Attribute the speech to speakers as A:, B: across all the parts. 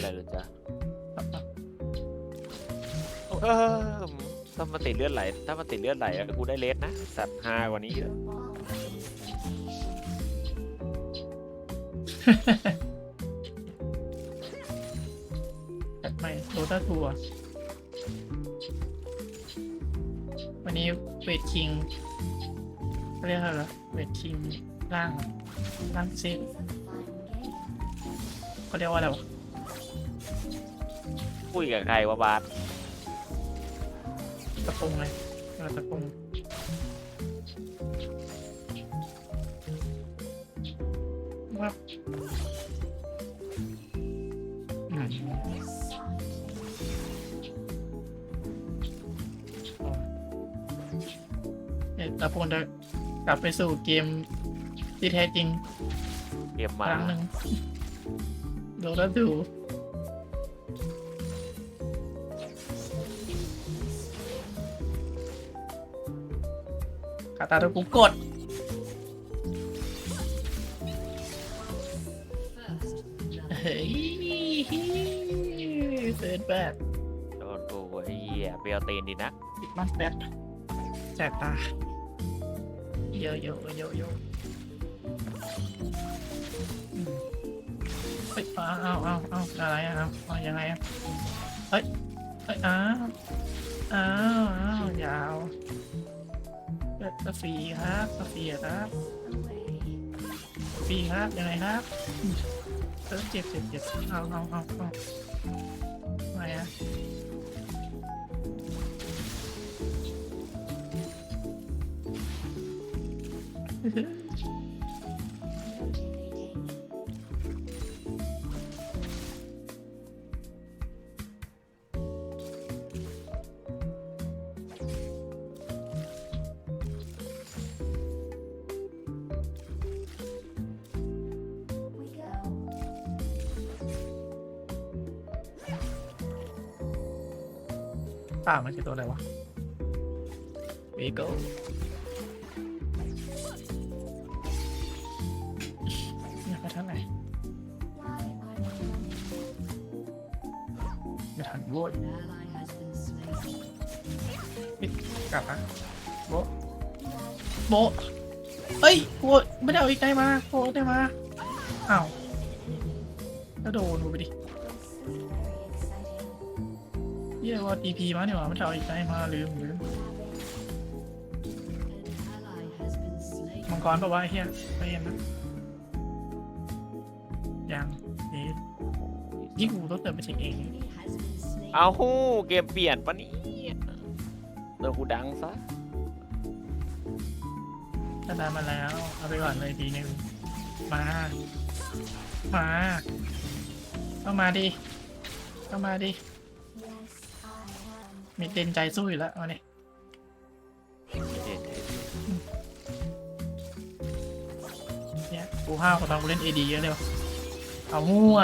A: อะไรเลยจ้ะเออถ้ามันติดเลือดไหล ถ้ามันติดเลือดไหลอะกูได้เลสนะ สัตว์ฮากว่านี้เยอะ
B: จัดใหม่โรต้าทัวร์วันนี้เวทคิงเขาเรียกอะไรวะเวทคิงร่างร่างเซฟเขาเรียกว่าอะไรวะ
A: คุยกับใครวะบาส
B: ตะปงเลยเรียกว่าตะปงว่าอืมอ๋อเอ๊ะตะปงจะกลับไปสู่เกมที่แท้จริง
A: เกม
B: ค
A: มา
B: รั้งหนึ่งดูแล้วดู ตาตัวกูกด เฮ้ยเซิร์ชแบบ
A: โดนกูไอ้เหี้ยเบลตีนดีนะ
B: ปิดมันแบดแสบตาเยอะเยอะเยอะเยอะเฮ้ยเอาเอาเอาเอาอะไรอะเอาเอายังไงอะเฮ้ยเฮ้ยอ้าวอ้าวอ้าวยาว กาแฟครับกาแฟครับสฟีครับยังไงครับอืมเออเจ็บเจ็บเจ็บเอาเอาเอาเอา ป่ามันคือตัวอะไรวะเวโก้เนี่ยไปเท่าไหร่ไม่ทันโว้ยปิดกลับมาโบะโบะเอ้ยโบะไม่ได้เอาอีกได้มาโบะได้มาอ้าวแล้วโดนดูไปดิ เยี่ยว่า TP มาเนี่ยหว่าไม่ได้เอาอีกได้มาลืมลืมมังกรปะวะไอ้เฮียไม่เห็นนะยังนี่ยิ่งกูต้องเติมไปเช็คเอง
A: เอาฮู้เกมเปลี่ยนปะเนี่ยเดี๋ยวกูดังซะ
B: ถ้าได้มาแล้ว เอาไปก่อนเลยทีนึงมา มาเข้ามาดิเข้ามาดิ มีเต็นใจสู้อยู่แล้วเอาเนี่ยเนี่ยกูห้าวกับตอนกูเล่นเอดีเยอะเลยว่ะเอามั่ว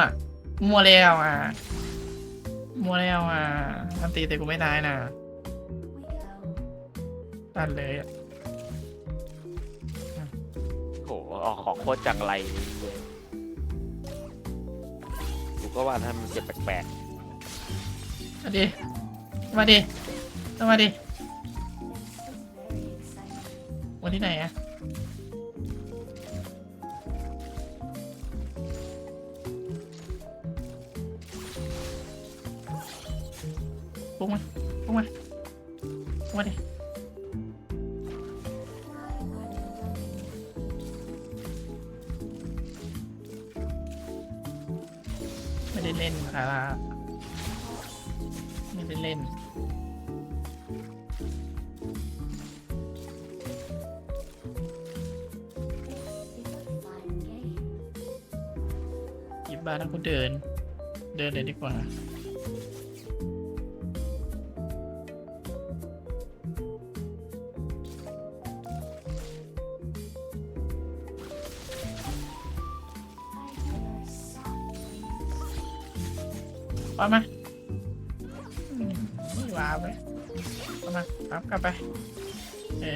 B: มั่วแล้วอะ มั่วแล้วอะมันตีแต่กูไม่ตายนะตัดเลยอะ
A: โหออกของโคตรจังไรเลยกูก็ว่าถ้ามันเจ็บแปลก
B: มาดิมาดิต้องมาดิวันที่ไหนอะปุ๊กมาปุ๊กมาปุ๊กมาดิไม่ได้เล่นคาราไม่ได้ เล่นหยิบบ้านแล้วก็เดิน เดินเลยดีกว่าว่า นี่ลาวปเอามาครับกลับไป เอ๊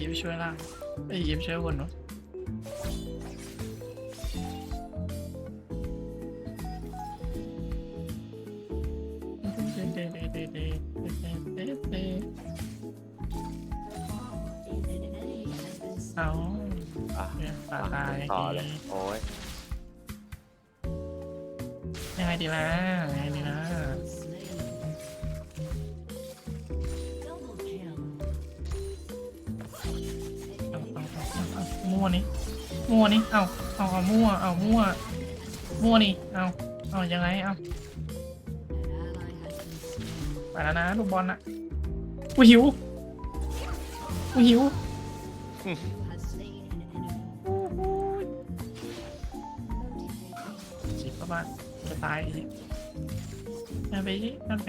B: ยิ้มช่วยล่างไอ้ยิ้มช่วยคนเนาะ
A: มั่
B: วนี่มั่วนี่เอาเอาเอามั่วเอามั่วมั่วนี่เอาเอายังไงเอาไปแล้วนะลูกบอลนะกูหิวกูหิวจิบประมาณจะตายอีกนั่นไปดินั่นไป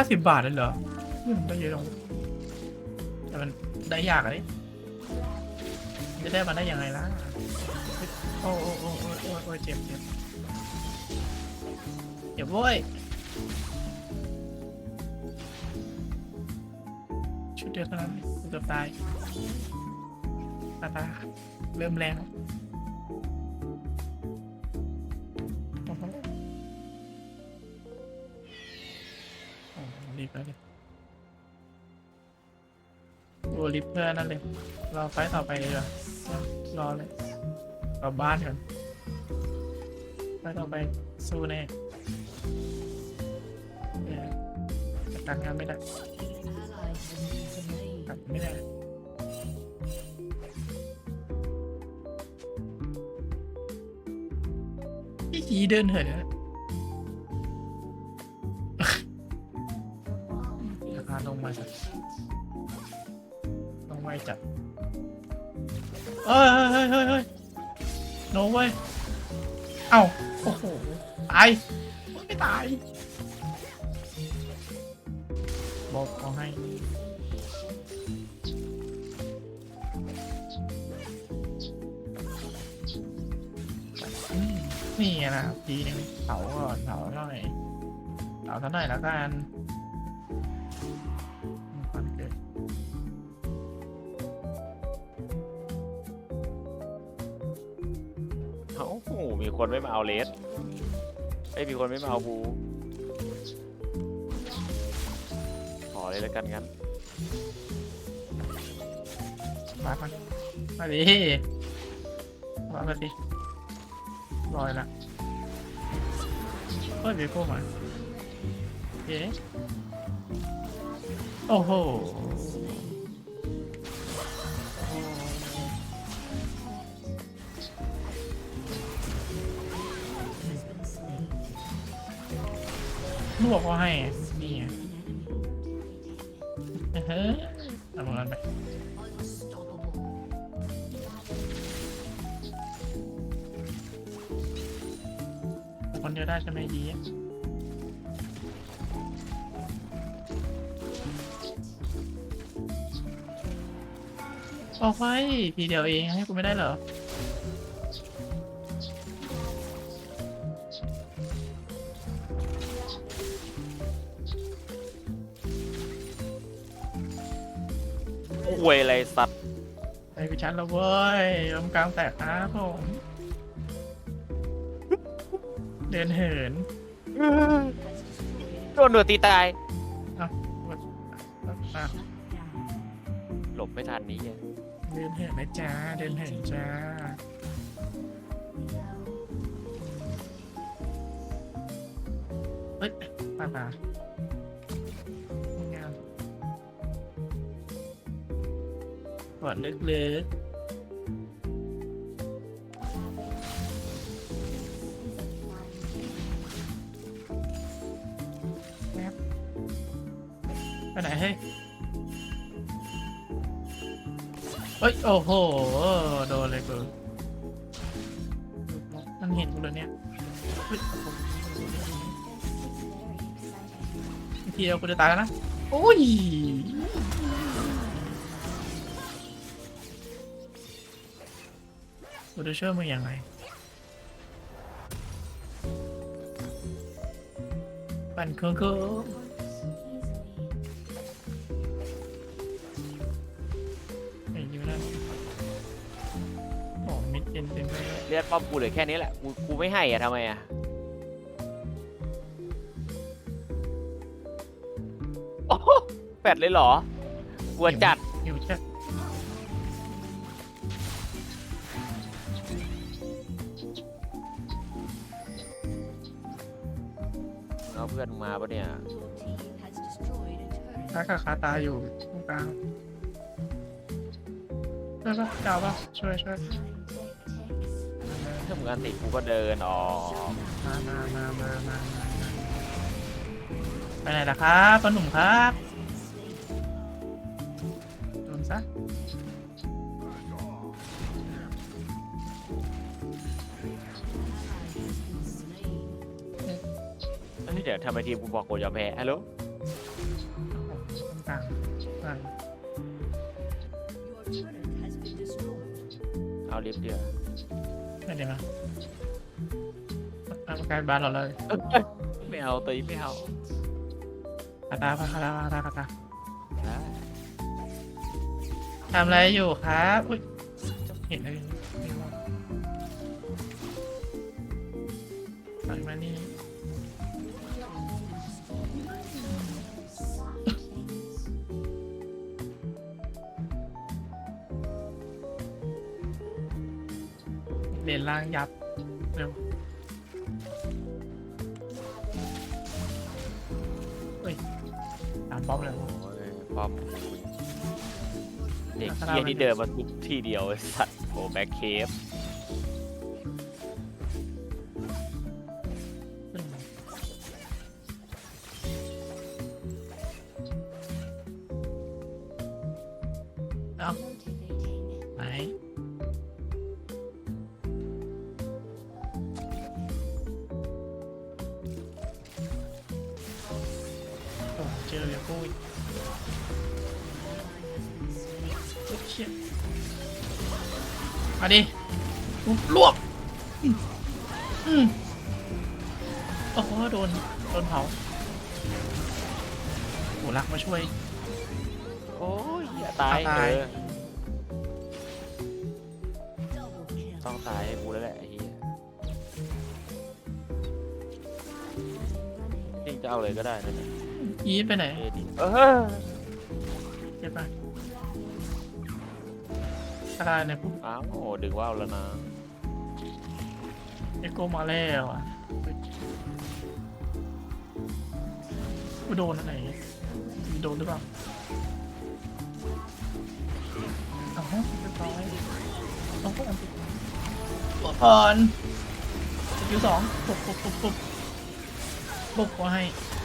B: าสิบบาทเลยเหรอได้เยอะลงแต่มันได้ยากอะดิจะได้มาได้ยังไงล่ะโอ้โอ้โอ้โอ้โอ้โอ้เจ็บเจ็บเจ็บเว้ยชุดเดียวเท่านั้นเกือบตายตาตาเริ่มแรง โอ้รีบเพื่อนั่นเลยรอไฟต่อไปเลยรอเลยกลับบ้านก่อนไฟต่อไปสู้แน่เนี่ยจักงานไม่ได้กลับไม่ได้พี่ขีเดินเหิน เว้ย เอ้า โอ้โห ตายไม่ตาย บอกเขาให้อืมนี่ไงนะทีนึงเผาก่อนเผาหน่อยเผาเท่าหน่อยแล้วกัน
A: คนไม่มาเอาเลสไอ้มีคนไม่มาเอาบูขอเลยแล้วกันงั้น
B: มามามาดิมาดิลอยละเฮ้ยเบโก้มาเอ๊ะโอ้โห นึกกว่าให้ นี่ไงเฮ้ยเอามันไปคนเดียวได้ใช่ไหมยีออกไปทีเดียวเองให้กูไม่ได้เหรอ
A: เวยอะไรสัตว์
B: ไอ้พิชันแล้วเว้ยลำกลางแตกครับผมเดินเหิน
A: โดนหนวดตีตาย
B: อะ
A: หลบไม่ทันนี้ไง
B: เดินเหินนะจ้าเดินเหินจ้าเฮ้ยป้าตา กอดลึกๆแป๊บไปไหนเฮ้เฮ้ย โอ้โห โดนเลยกูมันเห็นกูเลยเนี่ยทีเดียวกูจะตายแล้วนะ โอ้ย กูจะช่วยมึงยังไง ปั่นเครื่องคือไอ้ยูน่นโอ้มิดเย็นเต็มไปเลย
A: เลือดป้อมกูเหลือแค่นี้แหละ กูกูไม่ให้อะทำไมอะโอ้โหแปดเลยเหรอกลัจัด
B: หิวจั
A: ด มึงมาปะเนี่ย
B: ค้ากับคาตาอยู่ตรงกลางช่วยปะเจ้าปะช่วยช่วย
A: ถ้ามึงอันติกูก็เดินออก
B: มามามามามามามาไปไหนล่ะครับปหนุ่มครับโดนซะ
A: เฮ้ยเดี๋ยวทำไมทีมกูบอกกูยอมแพ้ฮัลโหล
B: ตรงกลางกลาง
A: เอาลิฟต์เดียว
B: ไม่เดี๋ยวนะเอาประการบ้านเราเลย
A: ไม่เอาตีไม่เอา
B: คาตาปะคาตาคาตาคาตา
A: ได้
B: ทำอะไรอยู่ครับ อุ้ยเห็นอะไร เลนล่างยับเร็วเฮ้ยตามป้อมเลย
A: โอ้ยป้อมกูเด็กเฮียที่เดินมาทุกที่เดียวไอ้สัตว์โอ้แบ็คเคฟ
B: เจอเลยปุ้ยโอ้เชี่ยมาดิอุ๊บลวกอืมอืมโอ้โหโดน โดนเผาโหรักมาช่วย
A: โอ้ยอย่าตาย
B: ตาย
A: เออต้องตายให้กูแล้วแหละไอ้เฮียจริงจะเอาเลยก็ได้นะเนี่ย
B: อีทไปไหน
A: เอดีเออ
B: เจ็บปะอะไรเนี่ยปุ๊บ
A: อ้าวโอ้ดึงว่าวแล้วนะ
B: เอ็กโกมาแล้วอะกูโดนอะไรมีโดนหรือเปล่าเอาฮะเรียบร้อยเอาก็อันติดตัวก่อนสกิลสองปุ๊บปุ๊บปุ๊บปุ๊บปุ๊บก็ให้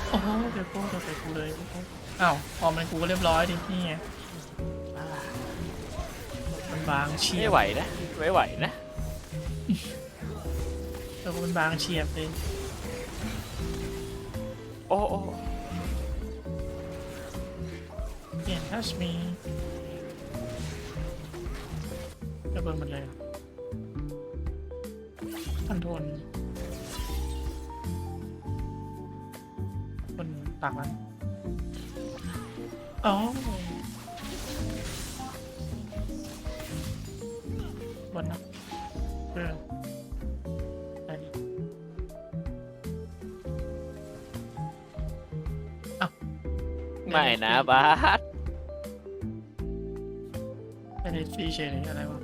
B: โอ้โหเดี๋ยวโก้จะใส่กูเลยโอ้โหอ้าวพอมันกูก็เรียบร้อยดินี่ไงอ่ามันบางเฉีย
A: ไม่
B: บ
A: ไหวนะไม่ไหวนะ
B: ตัวมันบางเฉียบเลย
A: โอ้โอ้
B: เปลี่ยนทัชมีระเบิดหมดเลยคอนโทรล คนตักมันอ๋อบนนะเออได้ดิเอ้า
A: ไม่นะบาส
B: ไม่ได้ฟรีเฉยอะไรวะ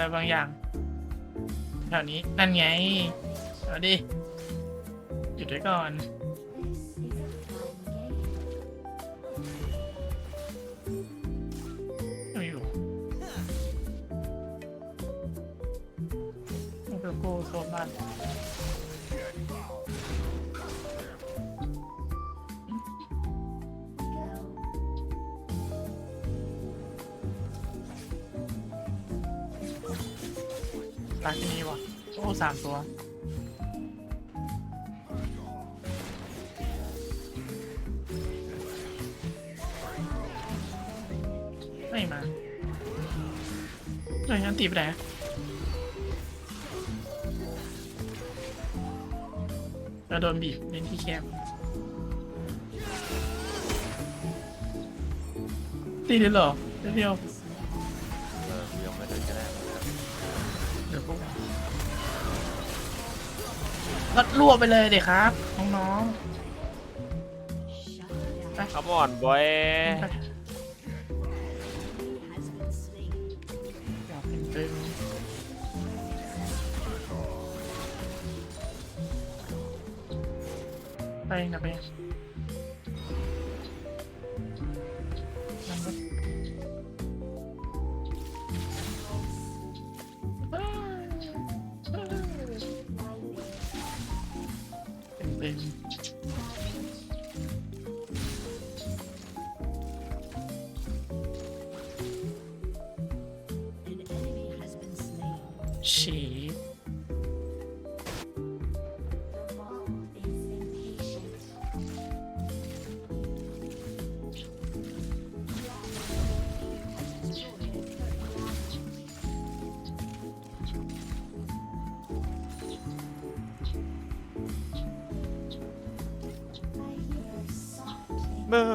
B: อะไรบางอย่างแถวนี้นั่นไงเอาดิหยุดไว้ก่อน ไม่อยู่มันก็โก้โซนบ้าน ตาที่นี่วะโอ้สามตัว ไม่มาฮ้ยอันตีไปไหนเราโดนบีบเล่นที่แคบตีได้เหรอเดียว
A: ก็
B: รวบไปเลยเด็กครับน้อง
A: ขมอนบอย
B: ๆไปอยากเป็นตึงไปนะไป เมื่
A: อ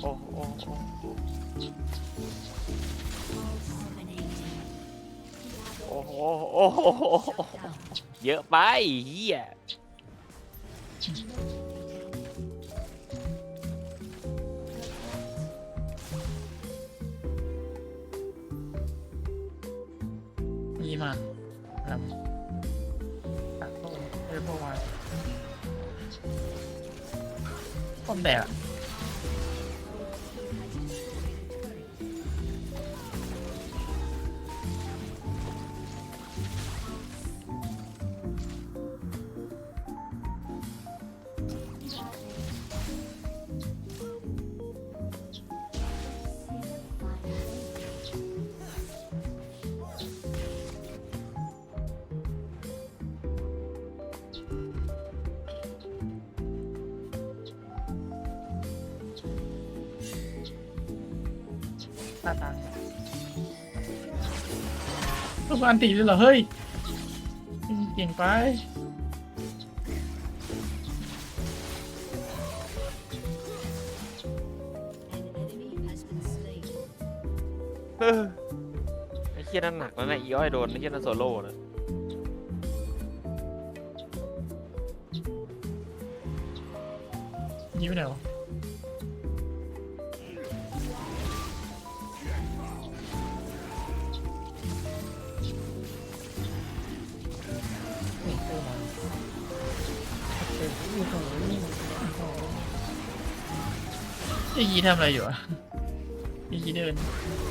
A: โอ้โอ้โอ้โอ้โหโอ้โหเยอะไปเฮีย
B: ตาตังลูกอันตีเลยเหรอ เฮ้ย เก่งไป
C: An enemy has been slain.
A: เออไอ้เฮียนั่นหนักแล้วนะอีอ้อยโดนไอ้เฮียนั่นโซโล่นะ
B: ยิ้มไปไหนวะ ไอ้ยีทำอะไรอยู่อะไอ้ยีเดิน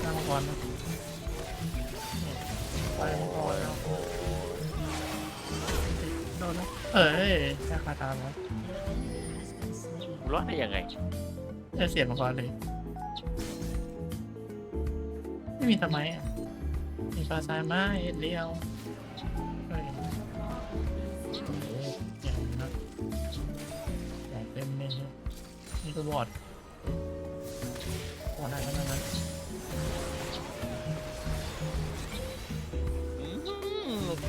B: หน้ามังกรนะเนี่ยไปมังกรแล้วโดนแล้วเอ้ยแค่คาตามแล้ว
C: An enemy has been slain.
A: รอดได้ยังไง
B: จะเสียมังกรเลย ไม่มีทำไมอะมีฟาซายมาเอ็ดเดียวเฮ้ยโอ้โหอย่างนี้นะใหญ่เต็มเลยเนี่ยนี่ก็บอดบอด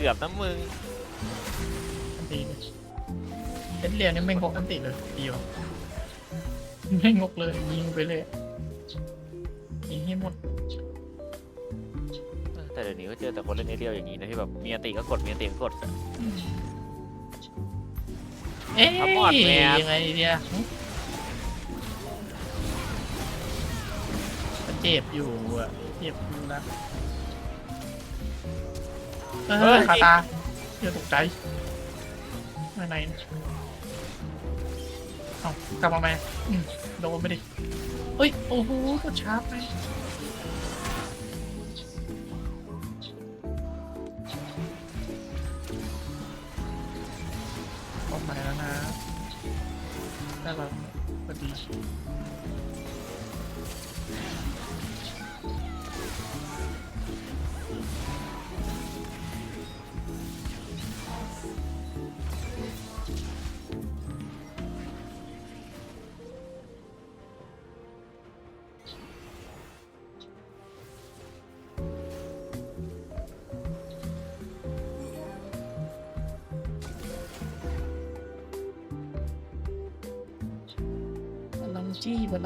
B: กื
A: อบนะมึง
B: อันตีเลยเอ็ดเดียวนี่ไม่งกอันติเลยดีวะไม่งกเลยยิงไปเลยยิงให้หมด
A: แต่เดี๋ยวนี้ก็เจอแต่คนเล่นเอเรียลอย่างนี้นะที่แบบมีอันติก็กดมีอันติก็กดอะ
B: เอ๊ะ
A: ครับบอดแมน
B: ยังไงเนี่ยมันเจ็บอยู่อะเจ็บอยู่นะ เออขาตาเดี๋ยวตกใจไม่ไหนนะเอากลับมาไหมอืมโดนไปดิเฮ้ย โอ้โหกดชาร์ปไป จี้บน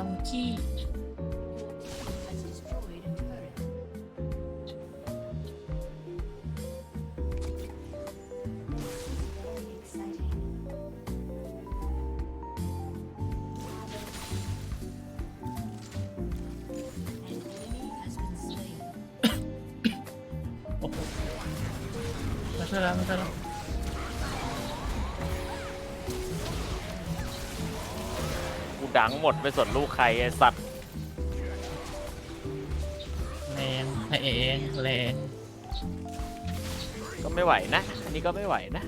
B: ลอ
A: ดังหมดไม่สนลูกใครไอ้สัตว์
B: แรงให้เองแรง
A: ก็ไม่ไหวนะอันนี้ก็ไม่ไหวนะ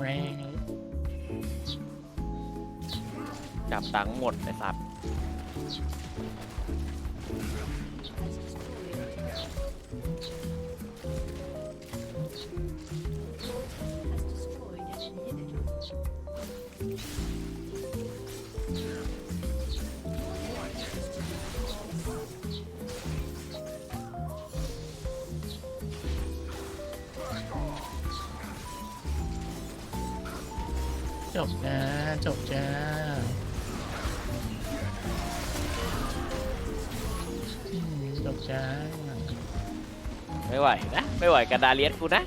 B: แรง
A: จับดังหมดไอ้สัตว์
B: จบจ้าจบจ้าจบจ้า
A: ไม่ไหวนะ ไม่ไหวกับดาเลียสกูนะ